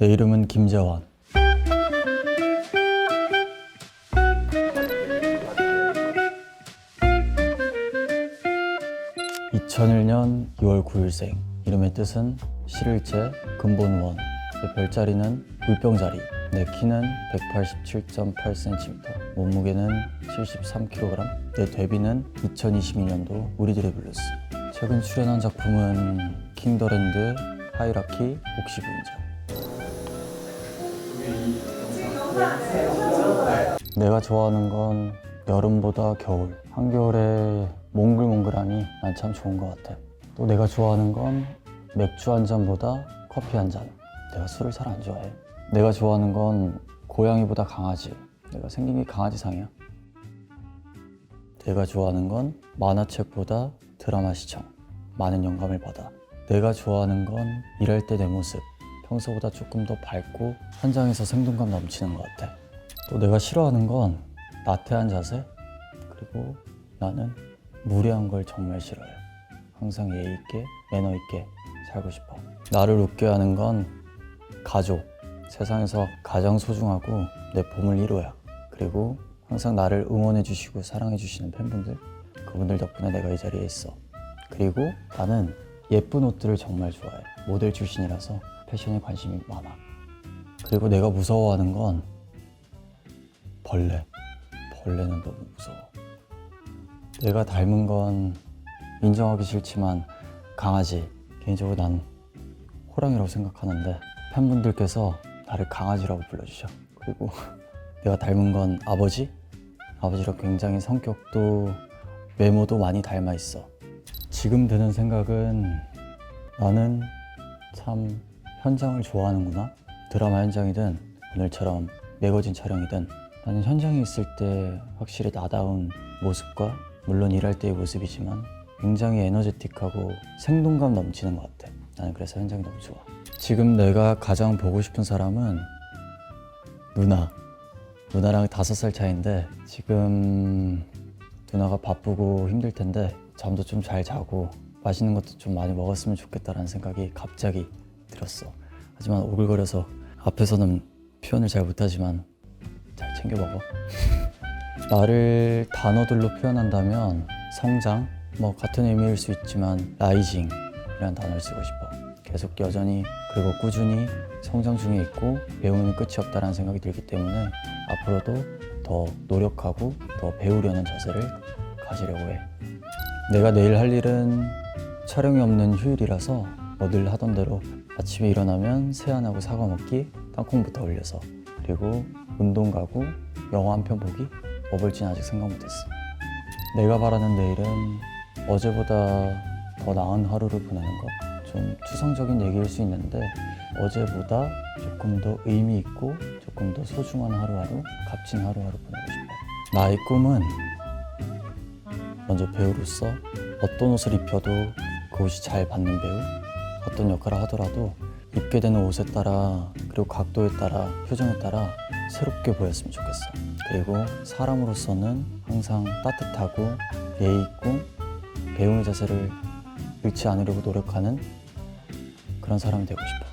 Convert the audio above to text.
내 이름은 김재환. (2001년 2월 9일생) 이름의 뜻은 실일제 근본원. 내 별자리는 물병자리. 내 키는 187.8cm 몸무게는 73kg 내 데뷔는 2022년도 우리들의 블루스. 최근 출연한 작품은 킹더랜드 하이라키 옥시분자 내가 좋아하는 건 여름보다 겨울. 한겨울에 몽글몽글함이 난 참 좋은 것 같아. 또 내가 좋아하는 건 맥주 한 잔보다 커피 한 잔. 내가 술을 잘 안 좋아해. 내가 좋아하는 건 고양이보다 강아지. 내가 생긴 게 강아지상이야. 내가 좋아하는 건 만화책보다 드라마 시청. 많은 영감을 받아. 내가 좋아하는 건 일할 때 내 모습. 평소보다 조금 더 밝고 현장에서 생동감 넘치는 것 같아. 또 내가 싫어하는 건 나태한 자세 그리고 나는 무례한 걸 정말 싫어해. 항상 예의 있게 매너 있게 살고 싶어. 나를 웃게 하는 건 가족. 세상에서 가장 소중하고 내 보물 1호야. 그리고 항상 나를 응원해 주시고 사랑해 주시는 팬분들 그분들 덕분에 내가 이 자리에 있어. 그리고 나는 예쁜 옷들을 정말 좋아해. 모델 출신이라서 패션에 관심이 많아. 그리고 내가 무서워하는 건 벌레. 벌레는 너무 무서워. 내가 닮은 건 인정하기 싫지만 강아지. 개인적으로 난 호랑이라고 생각하는데 팬분들께서 나를 강아지라고 불러주셔. 그리고 내가 닮은 건 아버지. 아버지랑 굉장히 성격도 외모도 많이 닮아 있어. 지금 드는 생각은 나는 참 현장을 좋아하는구나. 드라마 현장이든 오늘처럼 매거진 촬영이든 나는 현장에 있을 때 확실히 나다운 모습과 물론 일할 때의 모습이지만 굉장히 에너제틱하고 생동감 넘치는 것 같아. 나는 그래서 현장이 너무 좋아. 지금 내가 가장 보고 싶은 사람은 누나. 누나랑 다섯 살 차이인데 지금 누나가 바쁘고 힘들 텐데 잠도 좀 잘 자고 맛있는 것도 좀 많이 먹었으면 좋겠다라는 생각이 갑자기 들었어. 하지만 오글거려서 앞에서는 표현을 잘 못하지만 잘 챙겨 먹어. 나를 단어들로 표현한다면 성장, 뭐 같은 의미일 수 있지만 라이징이라는 단어를 쓰고 싶어. 계속 여전히 그리고 꾸준히 성장 중에 있고 배우는 끝이 없다라는 생각이 들기 때문에 앞으로도 더 노력하고 더 배우려는 자세를 가지려고 해. 내가 내일 할 일은 촬영이 없는 휴일이라서 뭐 늘 하던 대로 아침에 일어나면 세안하고 사과 먹기, 땅콩부터 올려서 그리고 운동 가고 영화 한 편 보기 뭐 볼지는 아직 생각 못했어. 내가 바라는 내일은 어제보다 더 나은 하루를 보내는 것. 좀 추상적인 얘기일 수 있는데 어제보다 조금 더 의미 있고 조금 더 소중한 하루하루, 값진 하루하루 보내고 싶어. 나의 꿈은 먼저 배우로서 어떤 옷을 입혀도 그 옷이 잘 받는 배우, 어떤 역할을 하더라도 입게 되는 옷에 따라 그리고 각도에 따라 표정에 따라 새롭게 보였으면 좋겠어. 그리고 사람으로서는 항상 따뜻하고 예의 있고 배우의 자세를 잃지 않으려고 노력하는 그런 사람이 되고 싶어.